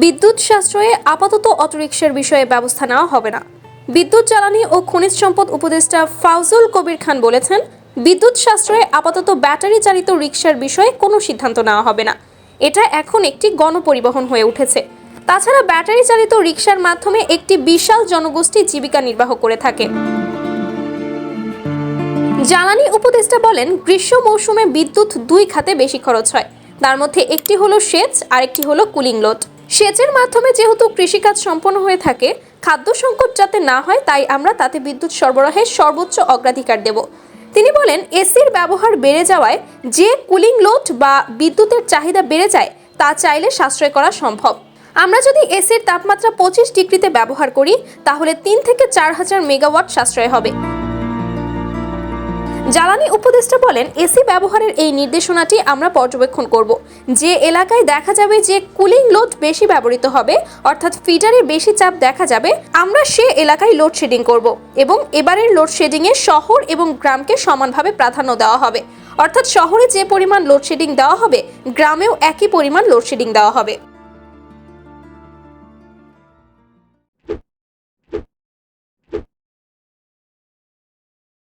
বিদ্যুৎ সাশ্রয়ে আপাতত অটোরিকশার বিষয়ে ব্যবস্থা নেওয়া হবে না। বিদ্যুৎ জ্বালানি ও খনিজ সম্পদ উপদেষ্টা ফাউজুল কবির খান বলেছেন, বিদ্যুৎ সাশ্রয়ে আপাতত ব্যাটারি চালিত রিকশার বিষয়ে কোনো সিদ্ধান্ত নেওয়া হবে না। এটা এখন একটি গণপরিবহন হয়ে উঠেছে। তাছাড়া ব্যাটারি চালিত রিকশার মাধ্যমে একটি বিশাল জনগোষ্ঠী জীবিকা নির্বাহ করে থাকে। জ্বালানি উপদেষ্টা বলেন, গ্রীষ্ম মৌসুমে বিদ্যুৎ দুই খাতে বেশি খরচ হয়। তার মধ্যে একটি হলো সেচ আর একটি হলো কুলিং লোড। সেচের মাধ্যমে যেহেতু কৃষিকাজ সম্পন্ন হয়ে থাকে, খাদ্য সংকট যাতে না হয়, তাই আমরা তাতে বিদ্যুৎ সরবরাহের সর্বোচ্চ অগ্রাধিকার দেব। তিনি বলেন, এসির ব্যবহার বেড়ে যাওয়ায় যে কুলিং লোড বা বিদ্যুতের চাহিদা বেড়ে যায়, তা চাইলে সাশ্রয় করা সম্ভব। আমরা যদি এসির তাপমাত্রা পঁচিশ ডিগ্রিতে ব্যবহার করি, তাহলে তিন থেকে চার হাজার মেগাওয়াট সাশ্রয় হবে। জ্বালানি উপদেষ্টা বলেন, এসি ব্যবহারের এই নির্দেশনাটি আমরা পর্যবেক্ষণ করব। যে এলাকায় দেখা যাবে যে কুলিং লোড বেশি ব্যবহৃত হবে, অর্থাৎ ফিডারে বেশি চাপ দেখা যাবে, আমরা সে এলাকায় লোডশেডিং করব এবং এবারের লোডশেডিংয়ে শহর এবং গ্রামকে সমানভাবে প্রাধান্য দেওয়া হবে। অর্থাৎ শহরে যে পরিমাণ লোডশেডিং দেওয়া হবে, গ্রামেও একই পরিমাণ লোডশেডিং দেওয়া হবে।